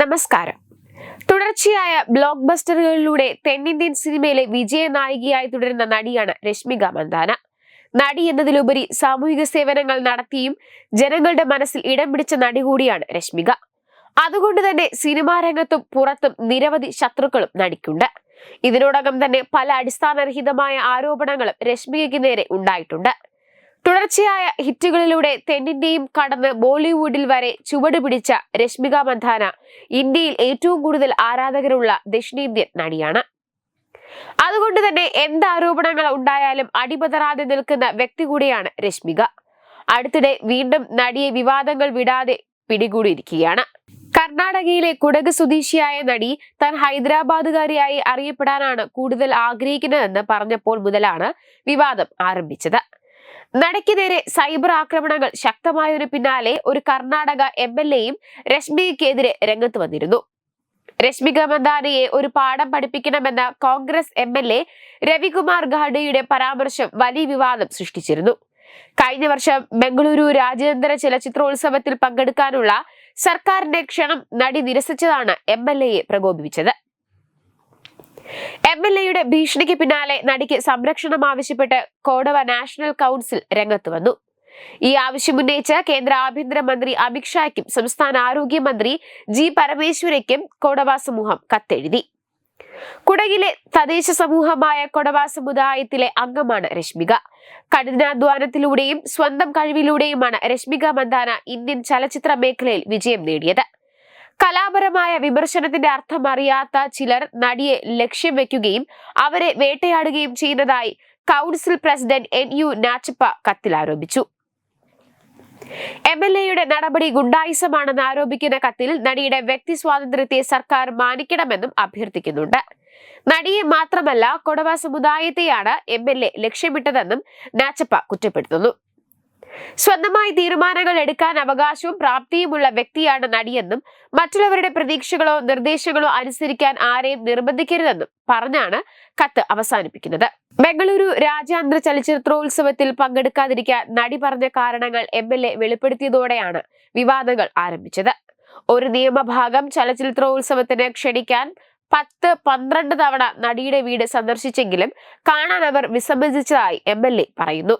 നമസ്കാരം. തുടർച്ചയായ ബ്ലോക്ക് ബസ്റ്ററുകളിലൂടെ തെന്നിന്ത്യൻ സിനിമയിലെ വിജയ നായികയായി തുടരുന്ന നടിയാണ് രശ്മിക മന്ദാന. നടി എന്നതിലുപരി സാമൂഹിക സേവനങ്ങൾ നടത്തിയും ജനങ്ങളുടെ മനസ്സിൽ ഇടം പിടിച്ച നടി കൂടിയാണ് രശ്മിക. അതുകൊണ്ട് തന്നെ സിനിമാ രംഗത്തും പുറത്തും നിരവധി ശത്രുക്കളും നടിക്കുണ്ട്. ഇതിനോടകം തന്നെ പല അടിസ്ഥാനരഹിതമായ ആരോപണങ്ങളും രശ്മികയ്ക്ക് നേരെ ഉണ്ടായിട്ടുണ്ട്. തുടർച്ചയായ ഹിറ്റുകളിലൂടെ തെന്നിന്ത്യയും കടന്ന് ബോളിവുഡിൽ വരെ ചുവട് പിടിച്ച രശ്മിക മന്ദാന ഇന്ത്യയിൽ ഏറ്റവും കൂടുതൽ ആരാധകരുള്ള ദക്ഷിണേന്ത്യൻ നടിയാണ്. അതുകൊണ്ട് തന്നെ എന്ത് ആരോപണങ്ങൾ ഉണ്ടായാലും അടിപതറാതെ നിൽക്കുന്ന വ്യക്തി കൂടിയാണ് രശ്മിക. അടുത്തിടെ വീണ്ടും നടിയെ വിവാദങ്ങൾ വിടാതെ പിടികൂടിയിരിക്കുകയാണ്. കർണാടകയിലെ കുടക് സ്വദേശിയായ നടി താൻ ഹൈദരാബാദുകാരിയായി അറിയപ്പെടാനാണ് കൂടുതൽ ആഗ്രഹിക്കുന്നതെന്ന് പറഞ്ഞപ്പോൾ മുതലാണ് വിവാദം ആരംഭിച്ചത്. നടയ്ക്ക് നേരെ സൈബർ ആക്രമണങ്ങൾ ശക്തമായതിനു പിന്നാലെ ഒരു കർണാടക എം എൽ എയും രശ്മിക്കെതിരെ രംഗത്ത് വന്നിരുന്നു. രശ്മിക മന്ദാനയെ ഒരു പാഠം പഠിപ്പിക്കണമെന്ന Congress M L A Ravikumar ഗാഡയുടെ പരാമർശം വലിയ വിവാദം സൃഷ്ടിച്ചിരുന്നു. കഴിഞ്ഞ വർഷം ബംഗളൂരു രാജ്യാന്തര ചലച്ചിത്രോത്സവത്തിൽ പങ്കെടുക്കാനുള്ള സർക്കാരിന്റെ ക്ഷണം നടി നിരസിച്ചതാണ് എം എൽ എയെ പ്രകോപിപ്പിച്ചത്. എം എൽ എയുടെ ഭീഷണിക്ക് പിന്നാലെ നടിക്ക് സംരക്ഷണം ആവശ്യപ്പെട്ട് കോടവ നാഷണൽ കൗൺസിൽ രംഗത്ത് വന്നു. ഈ ആവശ്യം ഉന്നയിച്ച് കേന്ദ്ര ആഭ്യന്തരമന്ത്രി അമിത്ഷായ്ക്കും സംസ്ഥാന ആരോഗ്യമന്ത്രി ജി പരമേശ്വരയ്ക്കും കോടവ സമൂഹം കത്തെഴുതി. കുടകിലെ തദ്ദേശ സമൂഹമായ കൊടവ സമുദായത്തിലെ അംഗമാണ് രശ്മിക. കഠിനാധ്വാനത്തിലൂടെയും സ്വന്തം കഴിവിലൂടെയുമാണ് രശ്മിക മന്ദാന ഇന്ത്യൻ ചലച്ചിത്ര മേഖലയിൽ വിജയം നേടിയത്. കലാപരമായ വിമർശനത്തിന്റെ അർത്ഥം അറിയാത്ത ചിലർ നടിയെ ലക്ഷ്യം വെക്കുകയും അവരെ വേട്ടയാടുകയും ചെയ്യുന്നതായി council president N U Nachappa കത്തിൽ ആരോപിച്ചു എം എൽ എയുടെ നടപടി ഗുണ്ടായിസമാണെന്ന് ആരോപിക്കുന്ന കത്തിൽ നടിയുടെ വ്യക്തി സ്വാതന്ത്ര്യത്തെ സർക്കാർ മാനിക്കണമെന്നും അഭ്യർത്ഥിക്കുന്നുണ്ട്. നടിയെ മാത്രമല്ല കൊടവ സമുദായത്തെയാണ് എം എൽ എ ലക്ഷ്യമിട്ടതെന്നും നാച്ചപ്പ കുറ്റപ്പെടുത്തുന്നു. സ്വന്തമായി തീരുമാനങ്ങൾ എടുക്കാൻ അവകാശവും പ്രാപ്തിയുമുള്ള വ്യക്തിയാണ് നടിയെന്നും മറ്റുള്ളവരുടെ പ്രതീക്ഷകളോ നിർദ്ദേശങ്ങളോ അനുസരിക്കാൻ ആരെയും നിർബന്ധിക്കരുതെന്നും പറഞ്ഞാണ് കത്ത് അവസാനിപ്പിക്കുന്നത്. ബംഗളൂരു രാജ്യാന്തര ചലച്ചിത്രോത്സവത്തിൽ പങ്കെടുക്കാതിരിക്കാൻ നടി പറഞ്ഞ കാരണങ്ങൾ എം എൽ എ വെളിപ്പെടുത്തിയതോടെയാണ് വിവാദങ്ങൾ ആരംഭിച്ചത്. ഒരു നിയമഭാഗം ചലച്ചിത്രോത്സവത്തിന് ക്ഷണിക്കാൻ പത്ത് പന്ത്രണ്ട് തവണ നടിയുടെ വീട് സന്ദർശിച്ചെങ്കിലും കാണാൻ അവർ വിസമ്മതിച്ചതായി എം പറയുന്നു.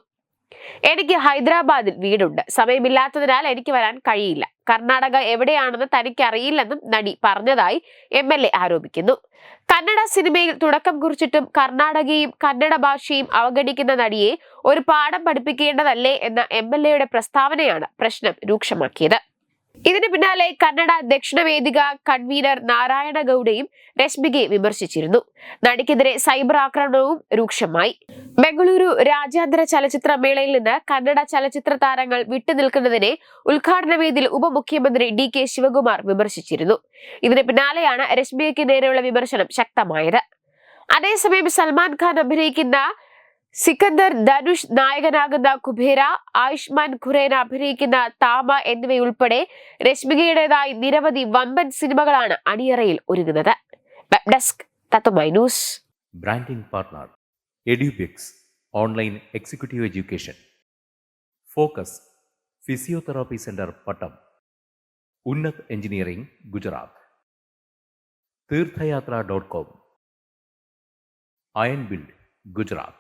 എനിക്ക് ഹൈദരാബാദിൽ വീടുണ്ട്. സമയമില്ലാത്തതിനാൽ എനിക്ക് വരാൻ കഴിയില്ല. കർണാടക എവിടെയാണെന്ന് തനിക്ക് അറിയില്ലെന്നും നടി പറഞ്ഞതായി എം എൽ എ ആരോപിക്കുന്നു. കന്നഡ സിനിമയിൽ തുടക്കം കുറിച്ചിട്ടും കർണാടകയും കന്നഡ ഭാഷയും അവഗണിക്കുന്ന നടിയെ ഒരു പാഠം പഠിപ്പിക്കേണ്ടതല്ലേ എന്ന എം എൽ എയുടെ പ്രസ്താവനയാണ് പ്രശ്നം രൂക്ഷമാക്കിയത്. ഇതിന് പിന്നാലെ കന്നഡ ദക്ഷിണവേദിക കൺവീനർ നാരായണ ഗൌഡയും രശ്മികയെ വിമർശിച്ചിരുന്നു. നടിക്കെതിരെ സൈബർ ആക്രമണവും രൂക്ഷമായി. ബംഗളൂരു രാജ്യാന്തര ചലച്ചിത്ര മേളയിൽ നിന്ന് കന്നഡ ചലച്ചിത്ര താരങ്ങൾ വിട്ടുനിൽക്കുന്നതിനെ ഉദ്ഘാടന വേദിയിൽ ഉപമുഖ്യമന്ത്രി ഡി കെ ശിവകുമാർ വിമർശിച്ചിരുന്നു. ഇതിന് പിന്നാലെയാണ് രശ്മികയ്ക്ക് നേരെയുള്ള വിമർശനം ശക്തമായത്. അതേസമയം സൽമാൻ ഖാൻ അഭിനയിക്കുന്ന സിക്കന്ദർ ധനുഷ് നായകനാകുന്ന കുബേര ആയുഷ്മാൻ ഖുറേന അഭിനയിക്കുന്ന താമ എന്നിവയുൾപ്പെടെ രശ്മികയുടേതായി നിരവധി വമ്പൻ സിനിമകളാണ് അണിയറയിൽ ഒരുങ്ങുന്നത്. Branding partner Edubix online executive education focus physiotherapy centre Pattom Unnath engineering Gujarat Theerthayathra dot com iron build Gujarat